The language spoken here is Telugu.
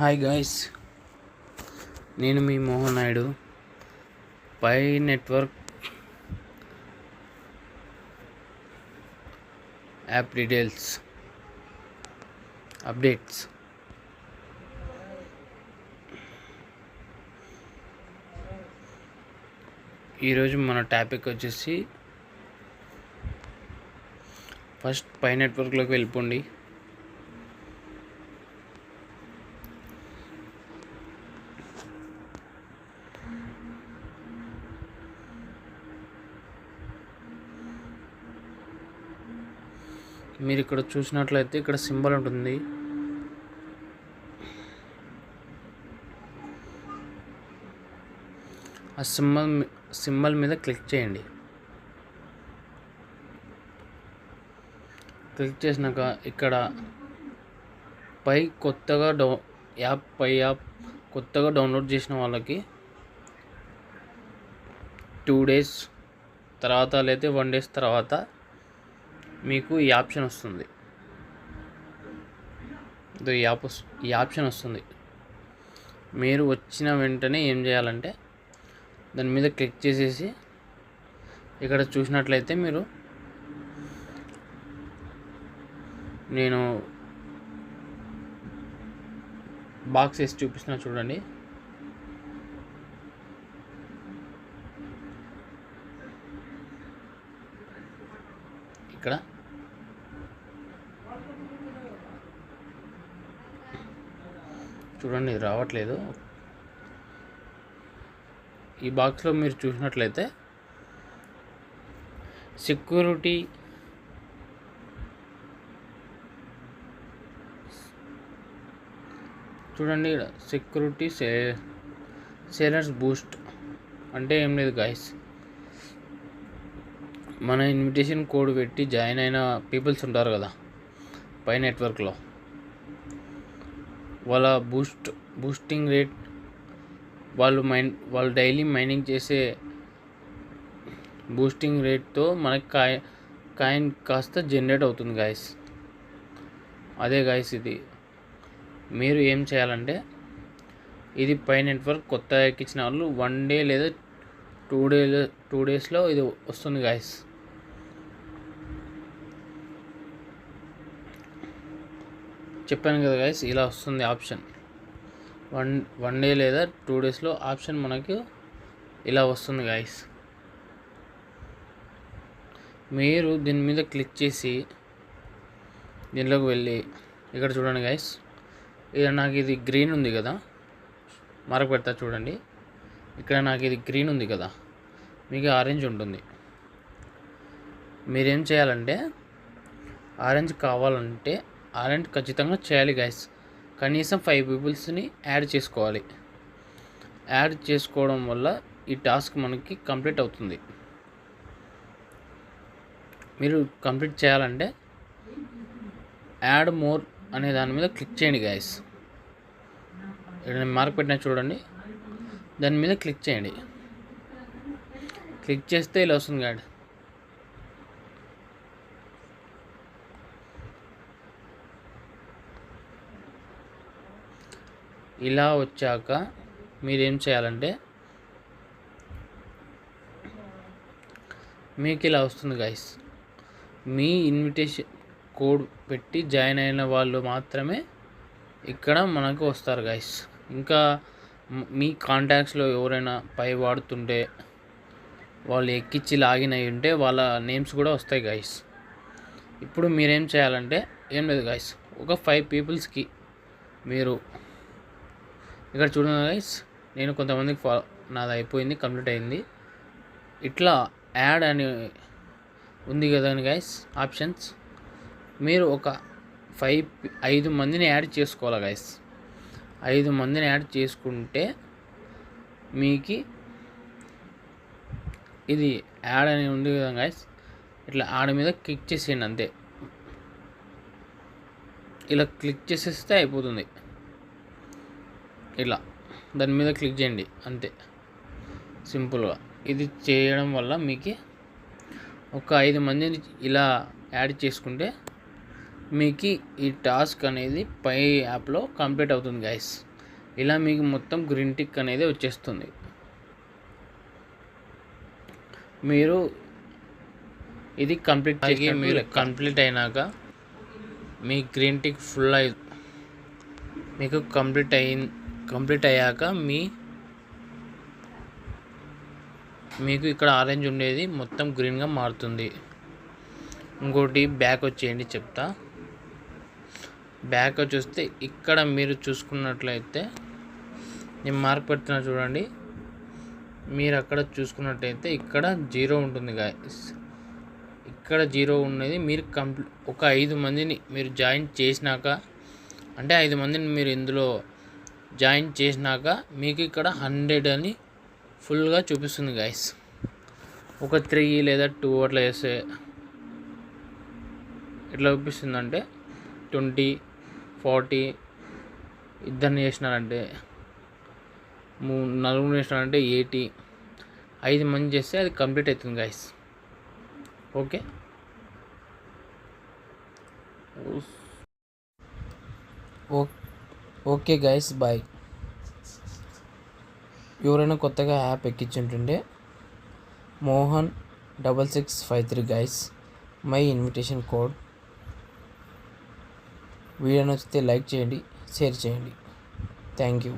హాయ్ గాయస్ నేను మీ Mohan Naidu. Pi network app details updates. ఈరోజు మన టాపిక్ వచ్చేసి ఫస్ట్ పై నెట్వర్క్లోకి వెళ్ళిపోండి. మీరు ఇక్కడ చూసినట్లయితే ఇక్కడ సింబల్ ఉంటుంది. ఆ సింబల్ సింబల్ మీద క్లిక్ చేయండి. క్లిక్ చేసినాక ఇక్కడ పై కొత్తగా డౌ యాప్ పై యాప్ కొత్తగా డౌన్లోడ్ చేసిన వాళ్ళకి టూ డేస్ తర్వాత లేదా వన్ డేస్ తర్వాత మీకు ఈ ఆప్షన్ వస్తుంది. ఇదో ఈ యాప్ ఈ ఆప్షన్ వస్తుంది. మీరు వచ్చిన వెంటనే ఏం చేయాలంటే దాని మీద క్లిక్ చేసేసి ఇక్కడ చూసినట్లయితే మీరు నేను బాక్స్ వేసి చూపిస్తున్నా చూడండి. ఇక్కడ. చూడండి ఇది రావట్లేదు. ఈ బాక్స్లో మీరు చూసినట్లయితే సెక్యూరిటీ చూడండి సెక్యూరిటీ సే సేలర్స్ బూస్ట్. అంటే ఏం లేదు గాయస్. మన ఇన్విటేషన్ కోడ్ పెట్టి జాయిన్ అయిన పీపుల్స్ ఉంటారు కదా పై నెట్వర్క్లో వాళ్ళ బూస్ట్ బూస్టింగ్ రేట్ వాళ్ళు మైన్ వాళ్ళు డైలీ మైనింగ్ చేసే బూస్టింగ్ రేట్తో మనకి కాయ కాయిన్ కాస్త జనరేట్ అవుతుంది గాయస్ అదే గాయస్ ఇది. మీరు ఏం చేయాలంటే ఇది పై నెట్వర్క్ కొత్త ఎక్కించిన వాళ్ళు వన్ డే లేదా టూ డే టూ డేస్లో ఇది వస్తుంది గాయస్ చెప్పాను కదా గైస్ ఇలా వస్తుంది ఆప్షన్ వన్ వన్ డే లేదా టూ డేస్లో ఆప్షన్ మనకు ఇలా వస్తుంది గైస్ మీరు దీని మీద క్లిక్ చేసి దీనిలోకి వెళ్ళి ఇక్కడ చూడండి గైస్ ఇక్కడ నాకు ఇది గ్రీన్ ఉంది కదా. మరక పెడతా చూడండి. ఇక్కడ నాకు ఇది గ్రీన్ ఉంది కదా. మీకు ఆరెంజ్ ఉంటుంది. మీరేం చేయాలంటే ఆరెంజ్ కావాలంటే అలాంటి ఖచ్చితంగా చేయాలి గైస్ కనీసం ఫైవ్ పీపుల్స్ని యాడ్ చేసుకోవాలి. యాడ్ చేసుకోవడం వల్ల ఈ టాస్క్ మనకి కంప్లీట్ అవుతుంది. మీరు కంప్లీట్ చేయాలంటే యాడ్ మోర్ అనే దాని మీద క్లిక్ చేయండి గైస్ నేను మార్క్ పెట్టిన చూడండి. దాని మీద క్లిక్ చేయండి. క్లిక్ చేస్తే ఇలా వస్తుంది గాడ్ ఇలా వచ్చాక మీరేం చేయాలంటే మీకు ఇలా వస్తుంది గైస్ మీ ఇన్విటేషన్ కోడ్ పెట్టి జాయిన్ అయిన వాళ్ళు మాత్రమే ఇక్కడ మనకు వస్తారు గైస్ ఇంకా మీ కాంటాక్ట్స్లో ఎవరైనా పై వాడుతుంటే వాళ్ళు ఎక్కిచ్చి లాగిన్ అయి ఉంటే వాళ్ళ నేమ్స్ కూడా వస్తాయి గైస్ ఇప్పుడు మీరేం చేయాలంటే ఏం లేదు గైస్ ఒక ఫైవ్ పీపుల్స్కి మీరు ఇక్కడ చూడండి గైస్ నేను కొంతమందికి ఫాలో నాది అయిపోయింది కంప్లీట్ అయింది. ఇట్లా యాడ్ అని ఉంది కదండి గైస్ ఆప్షన్స్ మీరు ఒక ఫైవ్ ఐదు మందిని యాడ్ చేసుకోవాలి గైస్ ఐదు మందిని యాడ్ చేసుకుంటే మీకు ఇది యాడ్ అని ఉంది కదా గైస్ ఇట్లా యాడ్ మీద క్లిక్ చేసేయండి అంతే. ఇలా క్లిక్ చేసేస్తే అయిపోతుంది. ఇలా దాని మీద క్లిక్ చేయండి అంతే. సింపుల్గా. ఇది చేయడం వల్ల మీకు ఒక ఐదు మందిని ఇలా యాడ్ చేసుకుంటే మీకు ఈ టాస్క్ అనేది పై యాప్లో కంప్లీట్ అవుతుంది గైస్ ఇలా మీకు మొత్తం గ్రీన్ టిక్ అనేది వచ్చేస్తుంది. మీరు ఇది కంప్లీట్ చేసి మీరు కంప్లీట్ అయినాక మీ గ్రీన్ టిక్ ఫుల్ అయి మీకు కంప్లీట్ అయి కంప్లీట్ అయ్యాక మీ మీకు ఇక్కడ ఆరెంజ్ ఉండేది మొత్తం గ్రీన్గా మారుతుంది. ఇంకోటి బ్యాక్ వచ్చేయండి చెప్తా. బ్యాక్ వచ్చేస్తే ఇక్కడ మీరు చూసుకున్నట్లయితే నేను మార్క్ పెడుతున్నా చూడండి. మీరు అక్కడ చూసుకున్నట్టయితే ఇక్కడ జీరో ఉంటుంది గాయస్ ఇక్కడ జీరో ఉన్నది మీరు కంప్లీ ఒక ఐదు మందిని మీరు జాయిన్ చేసినాక అంటే ఐదు మందిని మీరు ఇందులో జాయిన్ చేసినాక మీకు ఇక్కడ హండ్రెడ్ అని ఫుల్గా చూపిస్తుంది గాయస్ ఒక త్రీ లేదా టూ అట్లా చేస్తే ఎట్లా చూపిస్తుందంటే ట్వంటీ ఫార్టీ ఇద్దరిని చేసినారంటే మూ నలుగురు చేసినారంటే ఎయిటీ. ఐదు మంది చేస్తే అది కంప్లీట్ అవుతుంది guys okay? Okay okay guys bye ఎవరైనా కొత్తగా app ఎక్కించుంటుండే Mohan double six five three guys my invitation code video నచ్చితే లైక్ చేయండి షేర్ చేయండి. Thank you